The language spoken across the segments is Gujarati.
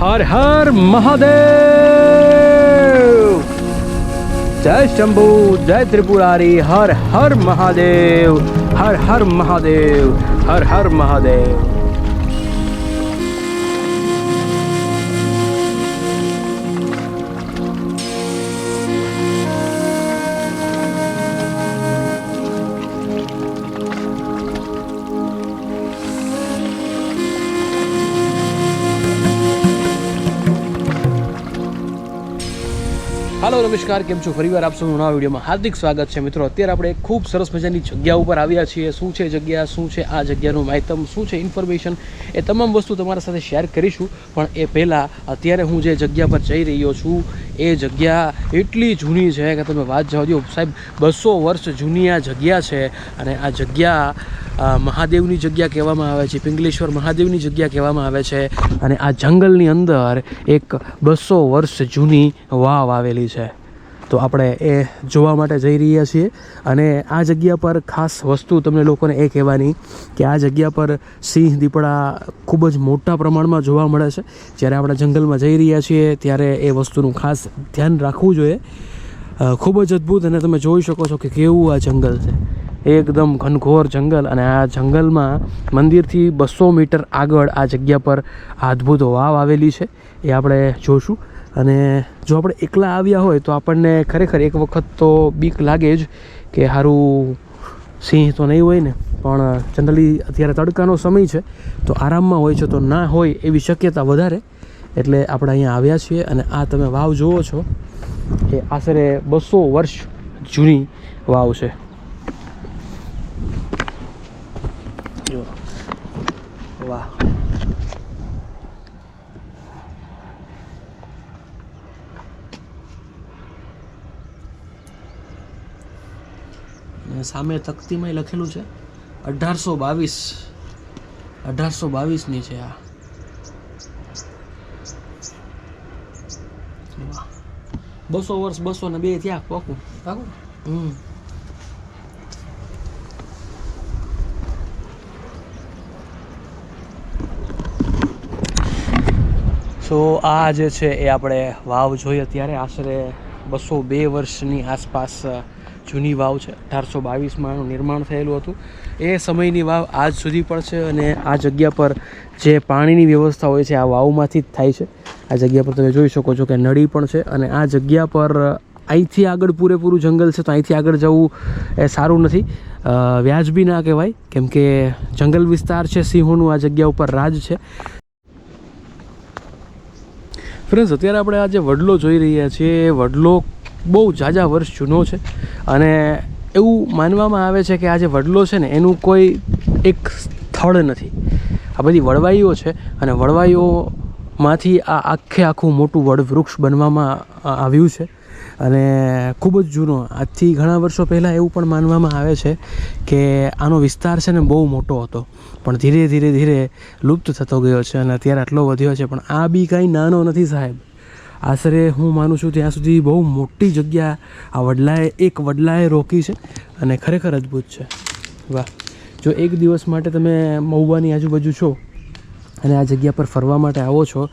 હર હર મહાદેવ. જય શંભુ, જય ત્રિપુરારી, હર હર મહાદેવ, હર હર મહાદેવ, હર હર મહાદેવ. હાલો, નમસ્કાર, કેમ છો? ફરીવાર આપ સૌનું નવા વિડીયોમાં હાર્દિક સ્વાગત છે. મિત્રો, અત્યારે આપણે ખૂબ સરસ મજાની જગ્યા ઉપર આવ્યા છીએ. શું છે જગ્યા? શું છે આ જગ્યાનું માહિતમ શું છે ઇન્ફોર્મેશન એ તમામ વસ્તુ તમારા સાથે શેર કરીશું. પણ એ પહેલાં અત્યારે હું જે જગ્યા પર જઈ રહ્યો છું, એ જગ્યા એટલી જૂની છે કે તમે વાત જવા દો સાહેબ, બસો વર્ષ જૂની આ જગ્યા છે અને આ જગ્યા મહાદેવની જગ્યા કહેવામાં આવે છે, પિંગલેશ્વર મહાદેવની જગ્યા કહેવામાં આવે છે અને આ જંગલની અંદર એક બસો વર્ષ જૂની વાવ આવેલી છે. તો આપણે એ જોવા માટે જઈ રહ્યા છીએ અને આ જગ્યા પર ખાસ વસ્તુ તમને લોકોને એ કહેવાની કે આ જગ્યા પર સિંહ દીપડા ખૂબ જ મોટા પ્રમાણમાં જોવા મળે છે. જ્યારે આપણે જંગલમાં જઈ રહ્યા છીએ ત્યારે એ વસ્તુનું ખાસ ધ્યાન રાખવું જોઈએ. ખૂબ જ અદ્ભુત અને તમે જોઈ શકો છો કે કેવું આ જંગલ છે. એકદમ ઘનઘોર જંગલ અને આ જંગલમાં મંદિરથી બસો મીટર આગળ આ જગ્યા પર આ અદ્ભુત વાવ આવેલી છે. એ આપણે જોશું. અને જો આપણે એકલા આવ્યા હોય તો આપણને ખરેખર એક વખત તો બીક લાગે જ કે સારું સિંહ તો નહીં હોય ને, પણ જનરલી અત્યારે તડકાનો સમય છે, તો આરામમાં હોય છે તો ના હોય એવી શક્યતા વધારે. એટલે આપણે અહીંયા આવ્યા છીએ અને આ તમે વાવ જુઓ છો. એ આશરે બસો વર્ષ જૂની વાવ છે. વાહ. સામે તકતીમાં લખેલું છે, અઢારસો બાવીસ, અઢારસો બાવીસની છે આ. વાહ. બસો વર્ષ બસો ને બે થયા પાકું. પાકું? હમ. સો આ જે છે એ આપણે વાવ જોઈએ ત્યારે આશરે બસો બે વર્ષની આસપાસ જૂની વાવ છે. અઢારસો બાવીસમાં એનું નિર્માણ થયેલું હતું. એ સમયની વાવ આજ સુધી પણ છે અને આ જગ્યા પર જે પાણીની વ્યવસ્થા હોય છે, આ વાવમાંથી જ થાય છે. આ જગ્યા પર તમે જોઈ શકો છો કે નળી પણ છે અને આ જગ્યા પર અહીંથી આગળ પૂરેપૂરું જંગલ છે, તો અહીંથી આગળ જવું એ સારું નથી. વ્યાજબી ના કહેવાય, કેમ કે જંગલ વિસ્તાર છે, સિંહોનું આ જગ્યા ઉપર રાજ છે. ફ્રેન્ડ્સ, અત્યારે આપણે આ જે વડલો જોઈ રહ્યા છીએ. એ વડલો બહુ ઝાઝા વર્ષ જૂનો છે. અને એવું માનવામાં આવે છે કે આ જે વડલો છે ને, એનું કોઈ એક સ્થળ નથી. આ બધી વડવાઈઓ છે અને વડવાઈઓમાંથી આ આખે આખું મોટું વડ વૃક્ષ બનવામાં આવ્યું છે. અને ખૂબ જ જૂનો, આજથી ઘણા વર્ષો પહેલાં એવું પણ માનવામાં આવે છે કે આનો વિસ્તાર છે ને બહુ મોટો હતો. પણ ધીરે ધીરે ધીરે લુપ્ત થતો ગયો છે અને અત્યારે આટલો વધ્યો છે. પણ આ બી કાંઈ નાનો નથી સાહેબ. આશરે હું માનું છું ત્યાં સુધી બહુ મોટી જગ્યા આ વડલાએ, એક વડલાએ રોકી છે અને ખરેખર અદ્ભુત છે. વાહ. જો એક દિવસ માટે તમે મહુવાની આજુબાજુ છો અને આ જગ્યા પર ફરવા માટે આવો છો,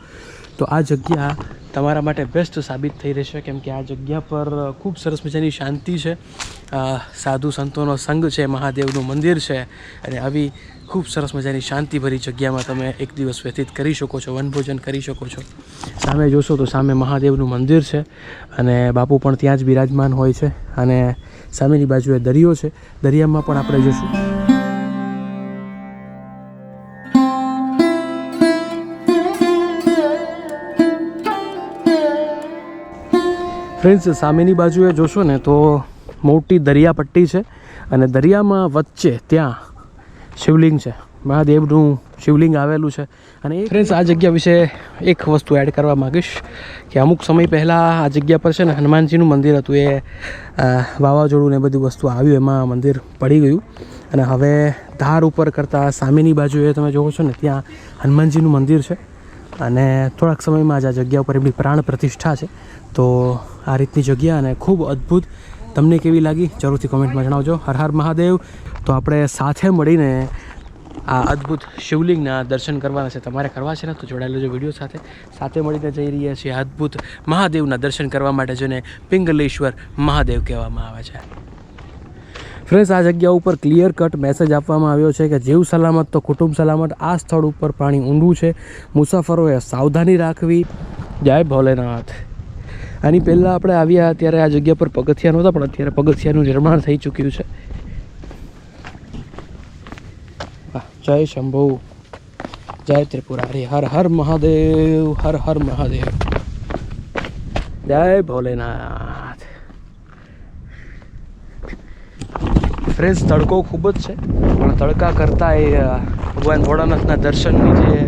તો આ જગ્યા તમારા માટે બેસ્ટ સાબિત થઈ રહેશે, કેમ કે આ જગ્યા પર ખૂબ સરસ મજાની શાંતિ છે. સાધુ સંતોનો સંઘ છે, મહાદેવનું મંદિર છે, અને આવી ખૂબ સરસ મજાની શાંતિભરી જગ્યામાં તમે એક દિવસ વ્યતીત કરી શકો છો, વનભોજન કરી શકો છો. સામે જોશો તો સામે મહાદેવનું મંદિર છે, અને બાપુ પણ ત્યાં જ બિરાજમાન હોય છે, અને સામેની બાજુએ દરિયો છે. દરિયામાં પણ આપણે જોશું. ફ્રેન્ડ્સ સામેની બાજુએ જોશો ને તો મોટી દરિયાપટ્ટી છે અને દરિયામાં વચ્ચે ત્યાં શિવલિંગ છે. મહાદેવનું શિવલિંગ આવેલું છે. અને એ ફ્રેન્ડ્સ આ જગ્યા વિશે એક વસ્તુ એડ કરવા માગીશ કે અમુક સમય પહેલાં આ જગ્યા પર છે ને હનુમાનજીનું મંદિર હતું. એ વાવાઝોડું ને બધી વસ્તુ આવ્યું, એમાં મંદિર પડી ગયું. અને હવે ધાર ઉપર કરતાં સામેની બાજુએ તમે જોવો છો ને, ત્યાં હનુમાનજીનું મંદિર છે. અને થોડાક સમયમાં જ આ જગ્યા ઉપર એમની પ્રાણ પ્રતિષ્ઠા છે. તો આ રીતની જગ્યા અને ખૂબ અદ્ભુત. તમને કેવી લાગી? જરૂરથી કોમેન્ટમાં જણાવજો. હર હર મહાદેવ. તો આપણે સાથે મળીને આ અદ્ભુત શિવલિંગના દર્શન કરવાના છે. તમારે કરવા છે ને, તો જોડાયેલો જો વીડિયો સાથે. સાથે મળીને જઈ રહ્યા છીએ અદ્ભુત મહાદેવના દર્શન કરવા માટે જેને પિંગલેશ્વર મહાદેવ કહેવામાં આવે છે. ફ્રેન્ડ્સ, આ જગ્યા ઉપર ક્લિયર કટ મેસેજ આપવામાં આવ્યો છે કે જીવ સલામત તો કુટુંબ સલામત, આ સ્થળ ઉપર પાણી ઊંડું છે. મુસાફરોએ સાવધાની રાખવી. જય ભોલેનાથ. આની પહેલાં આપણે આવ્યા ત્યારે આ જગ્યા પર પગથિયા નહોતા, પણ અત્યારે પગથિયાનું નિર્માણ થઈ ચૂક્યું છે. જય શંભુ. જય ત્રિપુરારી. હર હર મહાદેવ, હર હર મહાદેવ. જય ભોલેનાથ. ફ્રેન્ડ્સ તડકો ખૂબ જ છે. પણ તડકા કરતાં એ ભગવાન ભોળાનાથના દર્શનની જે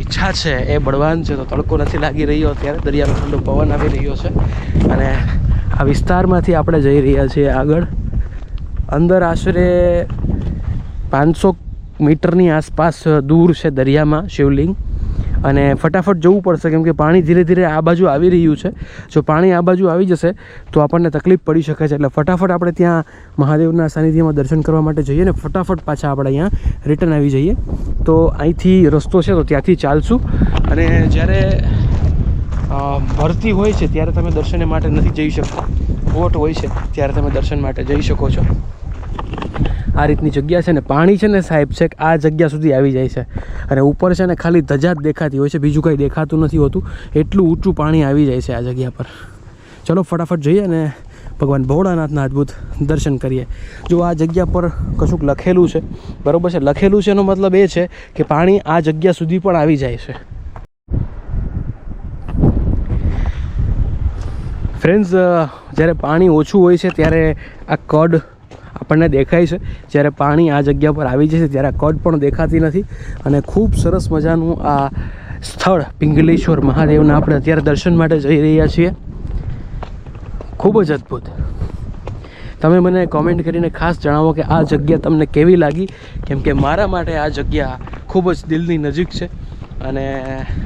ઈચ્છા છે એ બળવાન છે. તો તડકો નથી લાગી રહ્યો અત્યારે. દરિયાનો ઠંડો પવન આવી રહ્યો છે. અને આ વિસ્તારમાંથી આપણે જઈ રહ્યા છીએ આગળ. અંદર આશરે પાંચસો મીટરની આસપાસ દૂર છે દરિયામાં શિવલિંગ. અને ફટાફટ જવું પડશે, કેમ કે પાણી ધીરે ધીરે આ બાજુ આવી રહ્યું છે. જો પાણી આ બાજુ આવી જશે, તો આપણને તકલીફ પડી શકે છે. એટલે ફટાફટ આપણે ત્યાં મહાદેવના સાનિધ્યમાં દર્શન કરવા માટે જઈએ ને ફટાફટ પાછા આપણે અહીંયા રિટર્ન આવી જઈએ. તો અહીંથી રસ્તો છે, તો ત્યાંથી ચાલશું. અને જ્યારે ભરતી હોય છે, ત્યારે તમે દર્શને માટે નથી જઈ શકતા. બોટ હોય છે, ત્યારે તમે દર્શન માટે જઈ શકો છો. આ રીતની જગ્યા છે ને, પાણી છે ને સાહેબ છે આ જગ્યા સુધી આવી જાય છે. અને ઉપર છે ને ખાલી ધજા જ દેખાતી હોય છે, બીજું કંઈ દેખાતું નથી હોતું. એટલું ઊંચું પાણી આવી જાય છે આ જગ્યા પર. ચલો ફટાફટ જઈએ અને ભગવાન ભોળાનાથના અદ્ભુત દર્શન કરીએ. જો આ જગ્યા પર કશુંક લખેલું છે, બરાબર છે? લખેલું છે એનો મતલબ એ છે કે પાણી આ જગ્યા સુધી પણ આવી જાય છે. ફ્રેન્ડ્સ જ્યારે પાણી ઓછું હોય છે, ત્યારે આ કડ આપણને દેખાય છે. જ્યારે પાણી આ જગ્યા પર આવી જશે ત્યારે કટ પણ દેખાતી નથી. અને ખૂબ સરસ મજાનું આ સ્થળ પિંગલેશ્વર મહાદેવના આપણે અત્યારે દર્શન માટે જઈ રહ્યા છીએ. ખૂબ જ અદ્ભુત. તમે મને કોમેન્ટ કરીને ખાસ જણાવો કે આ જગ્યા તમને કેવી લાગી? કેમ કે મારા માટે આ જગ્યા ખૂબ જ દિલની નજીક છે. અને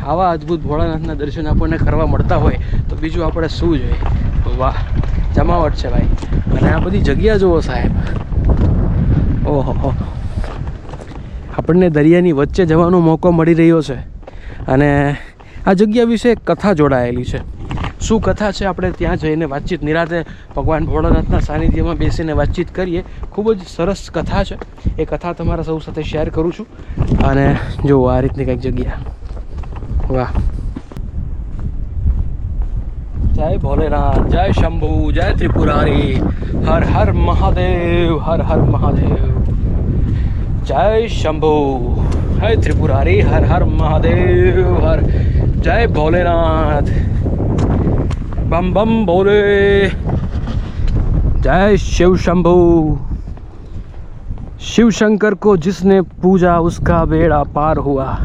આવા અદ્ભુત ભોળાનાથના દર્શન આપણને કરવા મળતા હોય તો બીજું આપણે શું જોઈએ? વાહ. જમાવટ છે ભાઈ. અને આ બધી જગ્યા જુઓ સાહેબ. ઓહો આપણને દરિયાની વચ્ચે જવાનો મોકો મળી રહ્યો છે. અને આ જગ્યા વિશે એક કથા જોડાયેલી છે. શું કથા છે? આપણે ત્યાં જઈને વાતચીત, નિરાતે ભગવાન ભોળાનાથના સાનિધ્યમાં બેસીને વાતચીત કરીએ. ખૂબ જ સરસ કથા છે. એ કથા તમારા સૌ સાથે શેર કરું છું. અને જુઓ, આ રીતની કંઈક જગ્યા. વાહ. जय भोलेनाथ, जय शंभू, जय त्रिपुरारी। हर हर महादेव, हर हर महादेव। जय शंभू। है त्रिपुरारी, हर हर महादेव, हर। जय भोलेनाथ। बम बम भोले जय शिव शंभू। शिव शंकर को जिसने पूजा, उसका बेड़ा पार हुआ।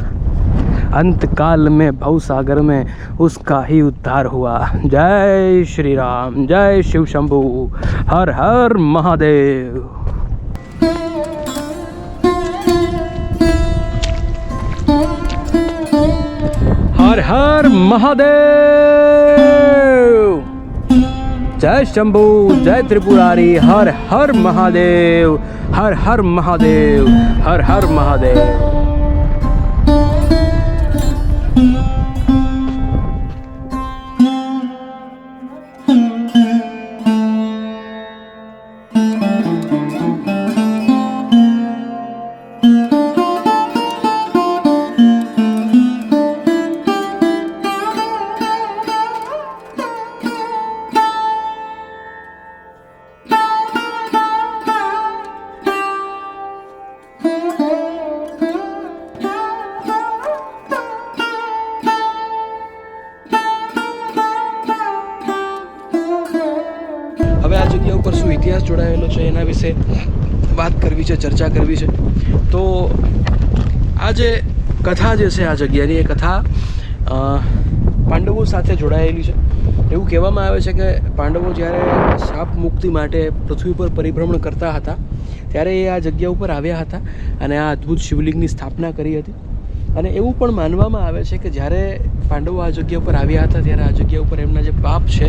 अंत काल में भव सागर में उसका ही उद्धार हुआ। जय श्री राम, जय शिव शंभु, हर हर महादेव। हर हर महादेव। जय शंभू, जय त्रिपुरारी, हर हर महादेव, हर हर महादेव, हर हर महादेव। ચર્ચા કરવી છે. તો આ જે કથા જે છે આ જગ્યાની એ કથા પાંડવો સાથે જોડાયેલી છે. એવું કહેવામાં આવે છે કે પાંડવો જ્યારે શાપ મુક્તિ માટે પૃથ્વી પર પરિભ્રમણ કરતા હતા, ત્યારે એ આ જગ્યા ઉપર આવ્યા હતા અને આ અદ્ભુત શિવલિંગની સ્થાપના કરી હતી. અને એવું પણ માનવામાં આવે છે કે જ્યારે પાંડવો આ જગ્યા ઉપર આવ્યા હતા, ત્યારે આ જગ્યા ઉપર એમના જે પાપ છે,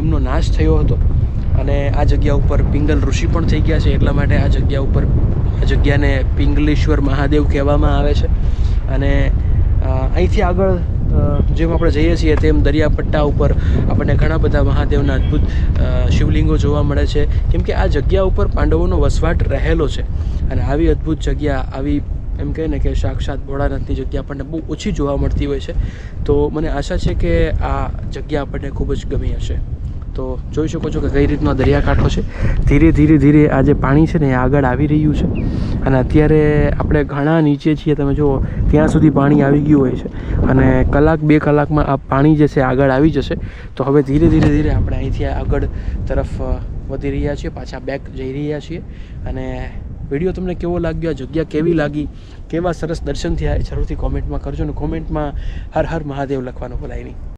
એમનો નાશ થયો હતો. અને આ જગ્યા ઉપર પિંગલ ઋષિ પણ થઈ ગયા છે, એટલા માટે આ જગ્યા ઉપર આ જગ્યાને પિંગલેશ્વર મહાદેવ કહેવામાં આવે છે. અને અહીંથી આગળ જેમ આપણે જઈએ છીએ તેમ દરિયાપટ્ટા ઉપર આપણને ઘણા બધા મહાદેવના અદ્ભુત શિવલિંગો જોવા મળે છે. કેમ કે આ જગ્યા ઉપર પાંડવોનો વસવાટ રહેલો છે. અને આવી અદ્ભુત જગ્યા, આવી એમ કહે ને કે સાક્ષાત ભોળાનાથની જગ્યા આપણને બહુ ઓછી જોવા મળતી હોય છે. તો મને આશા છે કે આ જગ્યા આપણને ખૂબ જ ગમી હશે. તો જોઈ શકો છો કે કઈ રીતનો દરિયાકાંઠો છે. ધીરે ધીરે ધીરે આ જે પાણી છે ને એ આગળ આવી રહ્યું છે. અને અત્યારે આપણે ઘણા નીચે છીએ, તમે જુઓ, ત્યાં સુધી પાણી આવી ગયું હોય છે. અને કલાક બે કલાકમાં આ પાણી જે છે આગળ આવી જશે. તો હવે ધીરે ધીરે ધીરે આપણે અહીંથી આગળ તરફ વધી રહ્યા છીએ, પાછા બેક જઈ રહ્યા છીએ. અને વીડિયો તમને કેવો લાગ્યો, આ જગ્યા કેવી લાગી, કેવા સરસ દર્શન થયા, એ જરૂરથી કોમેન્ટમાં કરજો અને કોમેન્ટમાં હર હર મહાદેવ લખવાનું ભૂલાય નહીં.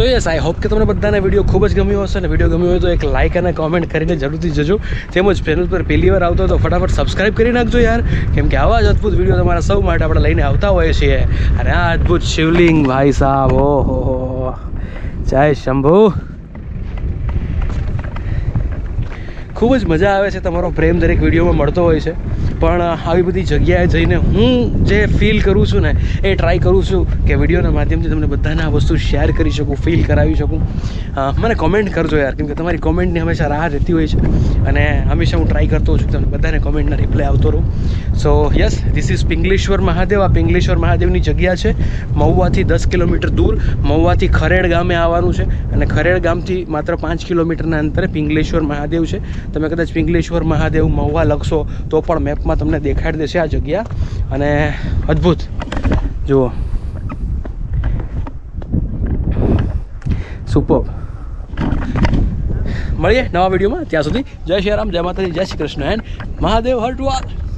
સો યસ આઈ હોપ કે તમને બધાને વીડિયો ખૂબ જ ગમ્યો હશે અને વીડિયો ગમ્યો હોય તો એક લાઇક અને કોમેન્ટ કરીને જરૂરથી જજો. તેમજ ચેનલ પર પહેલી વાર આવતો તો ફટાફટ સબસ્ક્રાઇબ કરી નાખજો યાર. કેમ કે આવા જ અદ્ભુત વીડિયો તમારા સૌ માટે આપણે લઈને આવતા હોઈએ છીએ. અને આ અદ્ભુત શિવલિંગ ભાઈ સાહેબ ઓહો, જય શંભુ. ખૂબ જ મજા આવે છે તમારો પ્રેમ દરેક વિડીયોમાં મળતો હોય છે. પણ આવી બધી જગ્યાએ જઈને હું જે ફીલ કરું છું ને, એ ટ્રાય કરું છું કે વિડીયોના માધ્યમથી તમને બધાને આ વસ્તુ શેર કરી શકું ફીલ કરાવી શકું. મને કોમેન્ટ કરજો યાર કેમકે તમારી કોમેન્ટની હંમેશા રાહ રહેતી હોય છે. અને હંમેશા હું ટ્રાય કરતો છું તમને બધાને કોમેન્ટના રિપ્લાય આવતો રહું. So yes this is Pingleshwar Mahadev. આ પિંગલેશ્વર મહાદેવની જગ્યા છે. મહુવાથી દસ કિલોમીટર દૂર, મહુવાથી ખરેડ ગામે આવવાનું છે. અને ખરેડ ગામથી માત્ર પાંચ કિલોમીટરના અંતરે પિંગલેશ્વર મહાદેવ છે. તમે કદાચ પિંગલેશ્વર, મહાદેવ, મહુવા લખશો તો પણ મેપમાં તમને દેખાડી દેશે આ જગ્યા. અને અદ્ભુત. જુઓ. સુપર. મળીએ નવા વિડીયોમાં. ત્યાં સુધી જય શ્રી રામ, જય માતાજી, જય Shri Krishna, and Mahadev Har to all